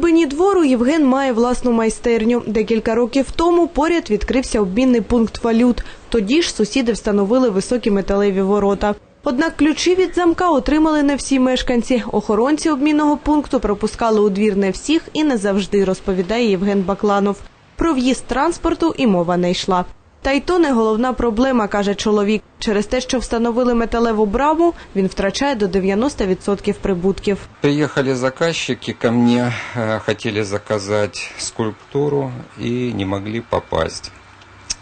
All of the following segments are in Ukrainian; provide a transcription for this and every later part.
глибині двору Євген має власну майстерню. Декілька років тому поряд відкрився обмінний пункт валют. Тоді ж сусіди встановили високі металеві ворота. Однак ключі від замка отримали не всі мешканці. Охоронці обмінного пункту пропускали у двір не всіх і не завжди, розповідає Євген Бакланов. Про в'їзд транспорту і мова не йшла. Та й то не головна проблема, каже чоловік. Через те, що встановили металеву браму, він втрачає до 90% прибутків. Приехали заказчики ко мне, э, хотели заказать скульптуру и не могли попасть.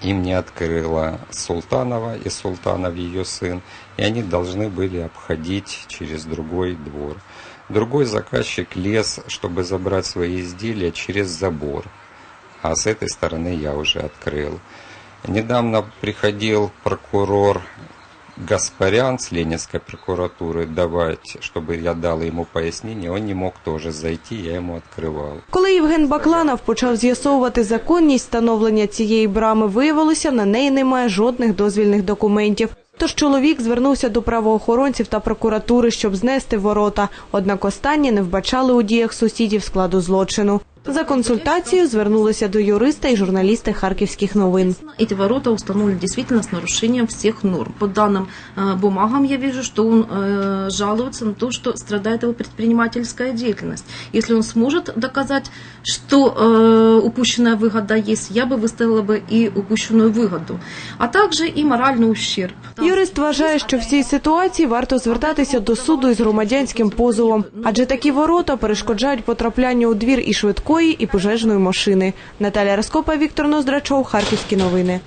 Им не открыла Султанова и Султанов ее сын, и они должны были обходить через другой двор. Другой заказчик лез, чтобы забрать свои изделия через забор, а с этой стороны я уже открыл. Недавно приходил прокурор Гаспарян с Ленинской прокуратуры давать, чтобы я дал ему пояснение. Он не мог тоже зайти, я ему открывал. Коли Євген Бакланов почав з'ясовувати законність встановлення цієї брами, виявилося, на неї немає жодних дозвільних документів. Тож чоловік звернувся до правоохоронців та прокуратури, щоб знести ворота. Однак останні не вбачали у діях сусідів складу злочину. За консультацією звернулися до юриста і журналісти харківських новин. Эти ворота установлены действительно с нарушением всех норм. По данным э, бумагам я вижу, что он э, жалуется на то, что страдает его предпринимательская деятельность. Если он сможет доказать, что э, упущенная выгода есть, я бы выставила бы и упущенную выгоду, а также и моральный ущерб. Юрист вважає, що в цій ситуації варто звертатися до суду із громадянським позовом, адже такі ворота перешкоджають потраплянню у двір і швидкої, і пожежної машини. Наталя Раскопа, Віктор Ноздрачов, Харківські новини.